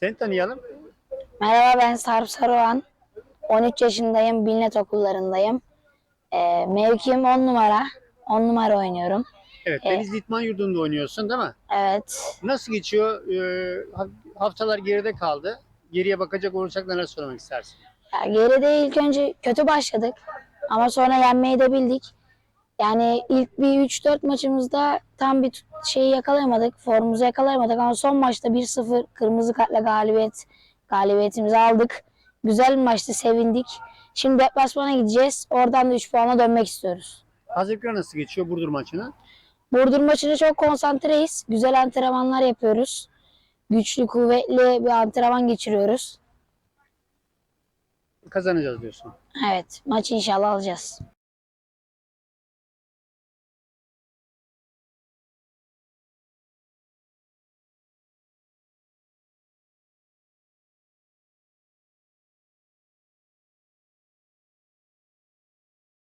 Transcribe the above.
Seni tanıyalım. Merhaba ben Sarp Saruhan. 13 yaşındayım. Bilnet okullarındayım. Ee, mevkim 10 numara. 10 numara oynuyorum. Evet, Evet. Deniz Litman Yurdu'nda oynuyorsun değil mi? Evet. Nasıl geçiyor? Ee, ha- haftalar geride kaldı. Geriye bakacak olursak neler söylemek istersin? Ya geride ilk önce kötü başladık. Ama sonra yenmeyi de bildik. Yani ilk bir 3-4 maçımızda tam bir şeyi yakalayamadık. Formumuzu yakalayamadık ama son maçta 1-0 kırmızı kartla galibiyet galibiyetimizi aldık. Güzel bir maçtı, sevindik. Şimdi deplasmana gideceğiz. Oradan da 3 puana dönmek istiyoruz. Hazırlıklar nasıl geçiyor Burdur maçına? Burdur maçına çok konsantreyiz. Güzel antrenmanlar yapıyoruz. Güçlü, kuvvetli bir antrenman geçiriyoruz. Kazanacağız diyorsun. Evet, maçı inşallah alacağız.